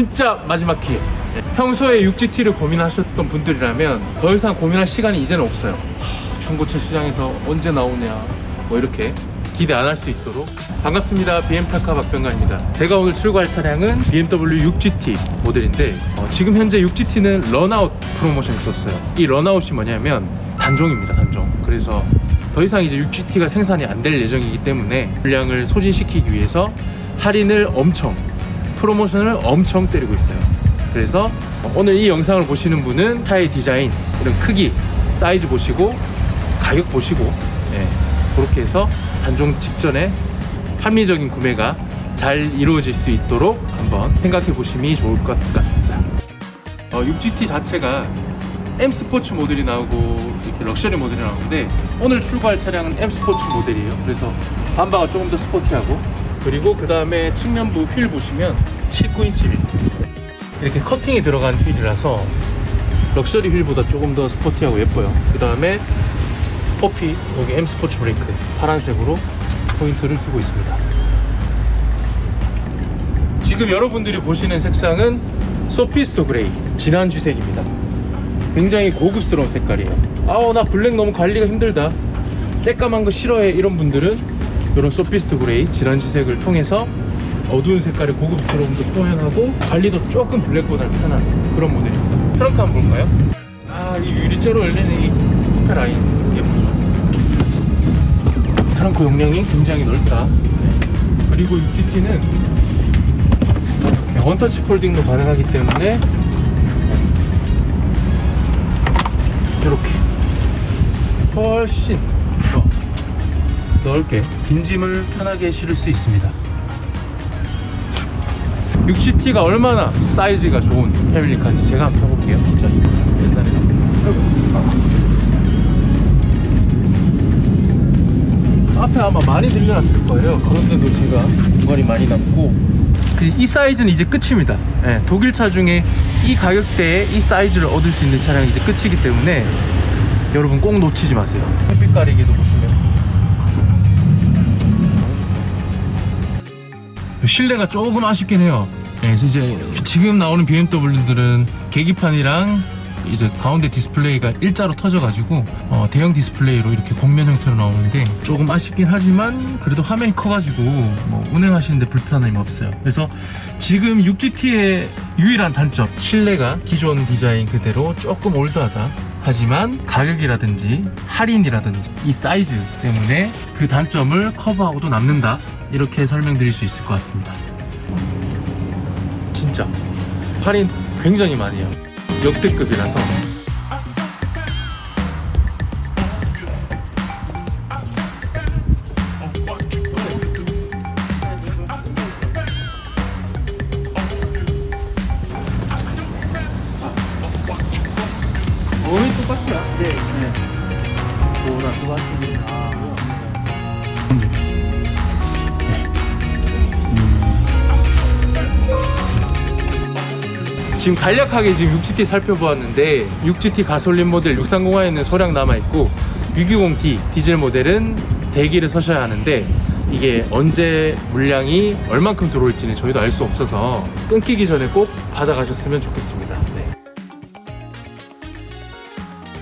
진짜 마지막 기회. 네. 평소에 6GT를 고민하셨던 분들이라면 더 이상 고민할 시간이 이제는 없어요. 하, 중고차 시장에서 언제 나오냐, 뭐 이렇게 기대 안 할 수 있도록 반갑습니다. BM타카 박병가입니다. 제가 오늘 출고할 차량은 BMW 6GT 모델인데 어, 지금 현재 6GT는 런아웃 프로모션이 있었어요. 이 런아웃이 뭐냐면 단종입니다. 단종. 그래서 더 이상 이제 6GT가 생산이 안 될 예정이기 때문에 물량을 소진시키기 위해서 할인을 엄청 프로모션을 엄청 때리고 있어요. 그래서 오늘 이 영상을 보시는 분은 차의 디자인, 이런 크기, 사이즈 보시고 가격 보시고 예, 그렇게 해서 단종 직전에 합리적인 구매가 잘 이루어질 수 있도록 한번 생각해 보시면 좋을 것 같습니다. 어, 6GT 자체가 M 스포츠 모델이 나오고 이렇게 럭셔리 모델이 나오는데 오늘 출고할 차량은 M 스포츠 모델이에요. 그래서 반바가 조금 더 스포티하고 그리고 그 다음에 측면부 휠 보시면 19인치 휠 이렇게 커팅이 들어간 휠이라서 럭셔리 휠보다 조금 더 스포티하고 예뻐요. 그 다음에 퍼피 여기 M 스포츠 브레이크 파란색으로 포인트를 주고 있습니다. 지금 여러분들이 보시는 색상은 소피스토 그레이 진한 쥐색입니다. 굉장히 고급스러운 색깔이에요. 아우 나 블랙 너무 관리가 힘들다. 새까만 거 싫어해 이런 분들은 이런 소피스트 그레이 진한 쥐색을 통해서 어두운 색깔의 고급스러움도 표현하고 관리도 조금 블랙보다는 편한 그런 모델입니다. 트렁크 한번 볼까요? 아 이 유리째로 열리는 이 스페 라인 예쁘죠? 트렁크 용량이 굉장히 넓다. 네. 그리고 6GT는 원터치 폴딩도 가능하기 때문에 이렇게 훨씬 더 넓게 빈 짐을 편하게 실을 수 있습니다 60T가 얼마나 사이즈가 좋은 패밀리카인지 제가 한번 펴볼게요 진짜 옛날에. 앞에 아마 많이 늘려놨을 거예요 그런데도 제가 공간이 많이 남고 그이 사이즈는 이제 끝입니다. 예, 독일 차 중에 이 가격대에 이 사이즈를 얻을 수 있는 차량이 이제 끝이기 때문에 여러분 꼭 놓치지 마세요. 햇빛 가리개도 보시면 실내가 조금 아쉽긴 해요. 예, 이제 지금 나오는 BMW들은 계기판이랑 이제 가운데 디스플레이가 일자로 터져가지고 어, 대형 디스플레이로 이렇게 곡면 형태로 나오는데 조금 아쉽긴 하지만 그래도 화면이 커가지고 뭐 운행하시는데 불편함이 없어요. 그래서 지금 6GT의 유일한 단점 실내가 기존 디자인 그대로 조금 올드하다. 하지만 가격이라든지 할인이라든지 이 사이즈 때문에 그 단점을 커버하고도 남는다 이렇게 설명드릴 수 있을 것 같습니다. 진짜 할인 굉장히 많이 해요. 역대급이라서 거의 똑같아요. 네. 뭐나 똑같습니다. 지금 간략하게 지금 6GT 살펴보았는데 6GT 가솔린 모델 630화에는 있 소량 남아있고 620D 디젤 모델은 대기를 서셔야 하는데 이게 언제 물량이 얼만큼 들어올지는 저희도 알 수 없어서 끊기기 전에 꼭 받아가셨으면 좋겠습니다.